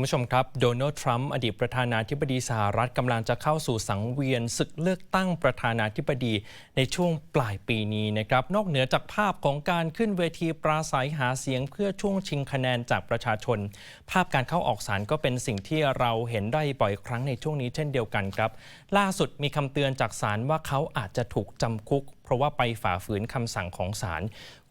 คุณผู้ชมครับ โดนัลด์ ทรัมป์ อดีตประธานาธิบดีสหรัฐกำลังจะเข้าสู่สังเวียนศึกเลือกตั้งประธานาธิบดีในช่วงปลายปีนี้นะครับ นอกเหนือจากภาพของการขึ้นเวทีปราศัยหาเสียงเพื่อช่วงชิงคะแนนจากประชาชน ภาพการเข้าออกศาลก็เป็นสิ่งที่เราเห็นได้บ่อยครั้งในช่วงนี้เช่นเดียวกันครับ ล่าสุดมีคำเตือนจากศาลว่าเขาอาจจะถูกจำคุก ราะว่าไปฝ่าฝืนคำสั่งของศาล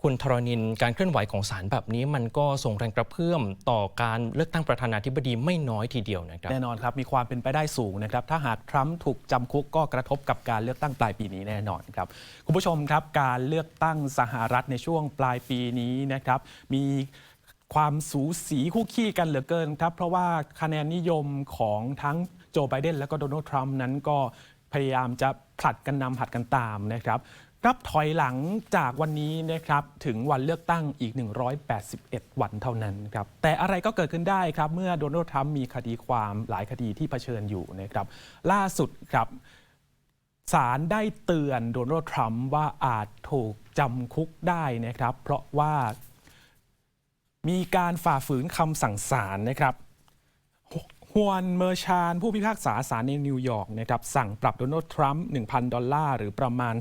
คุณธรณินการเคลื่อนไหวของศาลแบบนี้ มันก็ส่งแรงกระเพื่อมต่อการเลือกตั้งประธานาธิบดีไม่น้อยทีเดียวนะครับแน่นอนครับมีความเป็นไปได้สูงนะครับถ้าหากทรัมป์ถูกจำคุกก็กระทบกับการเลือกตั้งปลายปีนี้แน่นอนครับคุณผู้ชมครับการเลือกตั้งสหรัฐในช่วงปลายปีนี้นะครับมีความสูสีคู่ขี้กันเหลือเกินครับ เพราะว่าคะแนนนิยมของทั้งโจไบเดนและก็โดนัลด์ทรัมป์นั้นก็พยายามจะผลัดกันนำผลัดกันตามนะครับ นับถอยหลังจากวันนี้นะครับถึงวันเลือกตั้งอีก 181 วันเท่านั้นครับแต่อะไรก็เกิดขึ้นได้ครับ เมื่อโดนัลด์ทรัมป์มีคดีความหลายคดีที่เผชิญอยู่นะครับ ล่าสุดครับศาลได้เตือนโดนัลด์ทรัมป์ว่าอาจถูกจำคุกได้นะครับ เพราะว่ามีการฝ่าฝืนคำสั่งศาลนะครับ ฮวนเมอร์ชานผู้พิพากษาศาลในนิวยอร์กนะครับสั่งปรับโดนัลด์ทรัมป์ 1,000 ดอลลาร์ หรือประมาณ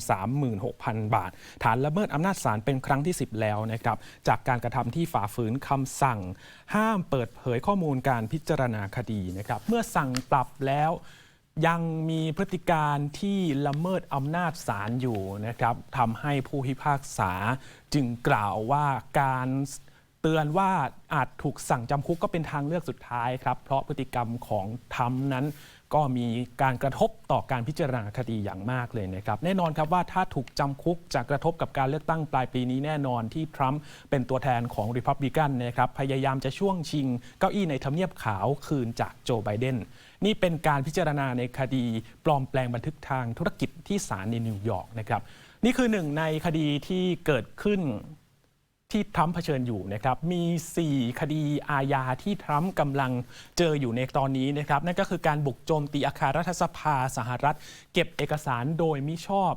36,000 บาท ฐานละเมิดอำนาจศาลเป็นครั้งที่ 10 แล้วนะครับจากการกระทำที่ฝ่าฝืนคำสั่ง ห้ามเปิดเผยข้อมูลการพิจารณาคดีนะครับเมื่อสั่งปรับแล้วยังมีพฤติการที่ละเมิดอำนาจศาลอยู่นะครับทำให้ผู้พิพากษาจึงกล่าวว่าการ เตือนว่าอาจถูกสั่งจำคุกก็เป็นทางเลือกสุดท้ายครับ เพราะพฤติกรรมของทรัมนั้น ก็มีการกระทบต่อการพิจารณาคดีอย่างมากเลยนะครับ แน่นอนครับว่าถ้าถูกจำคุกจะกระทบกับการเลือกตั้งปลายปีนี้แน่นอนที่ทรัมป์เป็นตัวแทนของริพับลิกันนะครับพยายามจะช่วงชิงเก้าอี้ในทำเนียบขาวคืนจากโจไบเดนนี่เป็นการพิจารณาในคดีปลอมแปลงบันทึกทางธุรกิจที่ศาลในนิวยอร์กนะครับนี่คือหนึ่งในคดีที่เกิดขึ้น ที่ทรัมป์เผชิญอยู่นะครับ มี 4 คดีอาญาที่ทรัมป์กำลังเจออยู่ในตอนนี้นะครับ นั่นก็คือการบุกโจมตีอาคารรัฐสภาสหรัฐ เก็บเอกสารโดยมิชอบ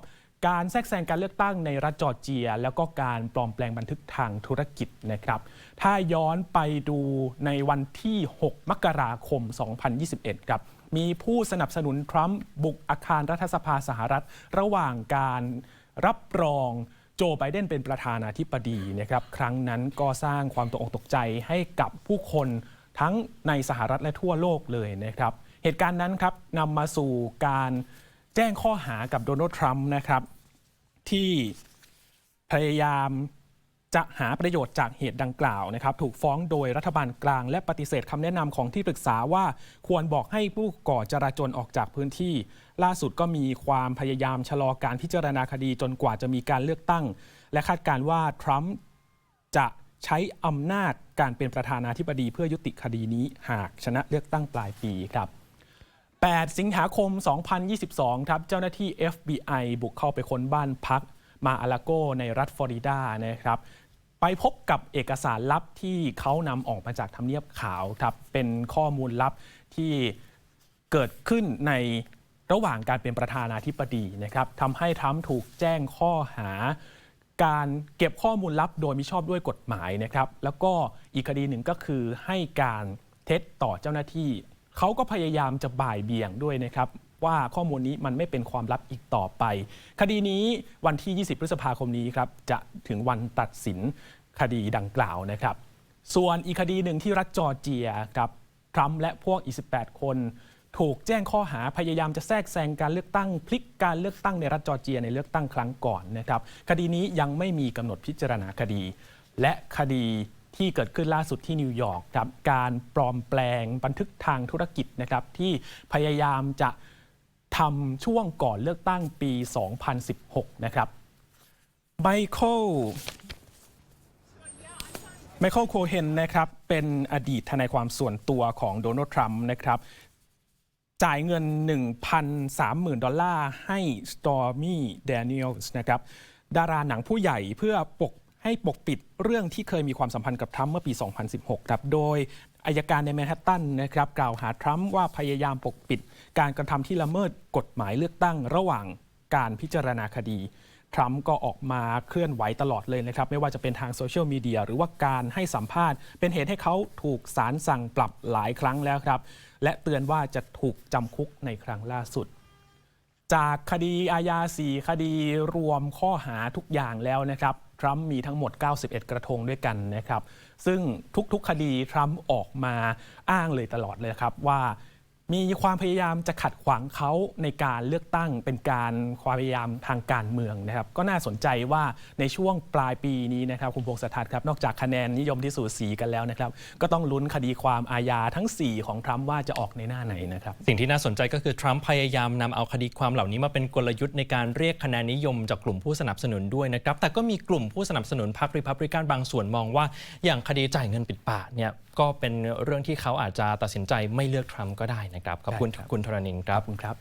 การแทรกแซงการเลือกตั้งในรัฐจอร์เจีย แล้วก็การปลอมแปลงบันทึกทางธุรกิจนะครับ ถ้าย้อนไปดูในวันที่ 6 มกราคม 2021 ครับ มีผู้สนับสนุนทรัมป์บุกอาคารรัฐสภาสหรัฐ ระหว่างการรับรอง จไบเดนเป็นประธานาธิบดีนะครับครั้งนั้นก็สร้างความตกอกตกใจให้กับผู้คนทั้งในสหรัฐและทั่วโลกเลยนะครับ เหตุการณ์นั้นครับนำมาสู่การแจ้งข้อหากับโดนัลด์ทรัมป์นะครับ ที่พยายาม จะหาประโยชน์จากเหตุดังกล่าวนะครับ ถูกฟ้องโดยรัฐบาลกลาง และปฏิเสธคำแนะนำของที่ปรึกษาว่าควรบอกให้ผู้ก่อจราจรออกจากพื้นที่ ล่าสุดก็มีความพยายามชะลอการพิจารณาคดีจนกว่าจะมีการเลือกตั้ง และคาดการณ์ว่าทรัมป์จะใช้อำนาจการเป็นประธานาธิบดีเพื่อยุติคดีนี้หากชนะเลือกตั้งปลายปีครับ 8 สิงหาคม 2022 ครับ เจ้าหน้าที่ FBI บุกเข้าไปค้นบ้านพักมาอาลาโกในรัฐฟลอริดานะครับ ไปพบกับเอกสารลับที่เขานำออกมาจากทำเนียบขาวครับเป็นข้อมูลลับที่เกิดขึ้นในระหว่างการเป็นประธานาธิบดีนะครับทำให้ทรัมป์ถูกแจ้งข้อหา การเก็บข้อมูลลับโดยมิชอบด้วยกฎหมายนะครับ แล้วก็อีกคดีหนึ่งก็คือให้การเท็จต่อเจ้าหน้าที่ เขาก็พยายามจะบ่ายเบี่ยงด้วยนะครับ ว่าข้อมูลนี้มันไม่เป็นความลับอีกต่อไป คดีนี้วันที่ 20 พฤษภาคมนี้ครับจะถึงวันตัดสินคดีดังกล่าวนะครับ ส่วนอีกคดีหนึ่งที่รัฐจอร์เจียกับทรัมป์และพวกอีก18 คน ถูกแจ้งข้อหาพยายามจะแทรกแซงการเลือกตั้ง พลิกการเลือกตั้งในรัฐจอร์เจียในเลือกตั้งครั้งก่อนนะครับคดีนี้ยังไม่มีกำหนดพิจารณาคดี และคดีที่เกิดขึ้นล่าสุดที่นิวยอร์กครับการปลอมแปลงบันทึกทางธุรกิจนะครับที่พยายามจะ ทำช่วงก่อนเลือกตั้งปี 2016 นะครับไมเคิลไมเคิลโคเฮนนะครับเป็นอดีตทนายความส่วนตัวของโดนัลด์ทรัมป์นะครับจ่ายเงิน 1,030,000 ดอลลาร์ให้ Stormy Daniels นะครับดาราหนังผู้ใหญ่เพื่อปกให้ปกปิดเรื่องที่เคยมีความสัมพันธ์กับทรัมป์เมื่อปี 2016 ครับ โดย อายการในแมนฮัตตันนะครับกล่าวหาทรัมป์ว่าพยายามปกปิด การกระทำที่ละเมิดกฎหมายเลือกตั้งระหว่างการพิจารณาคดี ทรัมป์ก็ออกมาเคลื่อนไหวตลอดเลยนะครับ ไม่ว่าจะเป็นทางโซเชียลมีเดียหรือว่าการให้สัมภาษณ์ เป็นเหตุให้เขาถูกศาลสั่งปรับหลายครั้งแล้วครับ และเตือนว่าจะถูกจำคุกในครั้งล่าสุดจากคดีอาญา4คดีรวมข้อหาทุกอย่างแล้วนะครับ ทรัมป์มีทั้งหมด 91 กระทงด้วยกันนะครับ ซึ่งทุกๆคดีทรัมป์ออกมาอ้างเลยตลอดเลยครับว่า มีความพยายามจะขัดขวางเขาในการเลือกตั้งเป็นการความพยายามทางการเมืองนะครับ ก็น่าสนใจว่าในช่วงปลายปีนี้นะครับคุณพงศธรครับนอกจากคะแนนนิยมที่สูสีกันแล้วนะครับ ก็ต้องลุ้นคดีความอาญาทั้ง 4 ของทรัมป์ว่าจะออกในหน้าไหนนะครับ สิ่งที่น่าสนใจก็คือทรัมป์พยายามนำเอาคดีความเหล่านี้มาเป็นกลยุทธ์ในการเรียกคะแนนนิยมจากกลุ่มผู้สนับสนุนด้วยนะครับแต่ก็มีกลุ่มผู้สนับสนุนพรรคริพับริกันบางส่วนมองว่า อย่างคดีจ่ายเงินปิดปากเนี่ยก็เป็นเรื่องที่เขาอาจจะตัดสินใจไม่เลือกทรัมป์ก็ได้นะครับ ขอบคุณได้ครับคุณธรณินครับ ขอบคุณครับ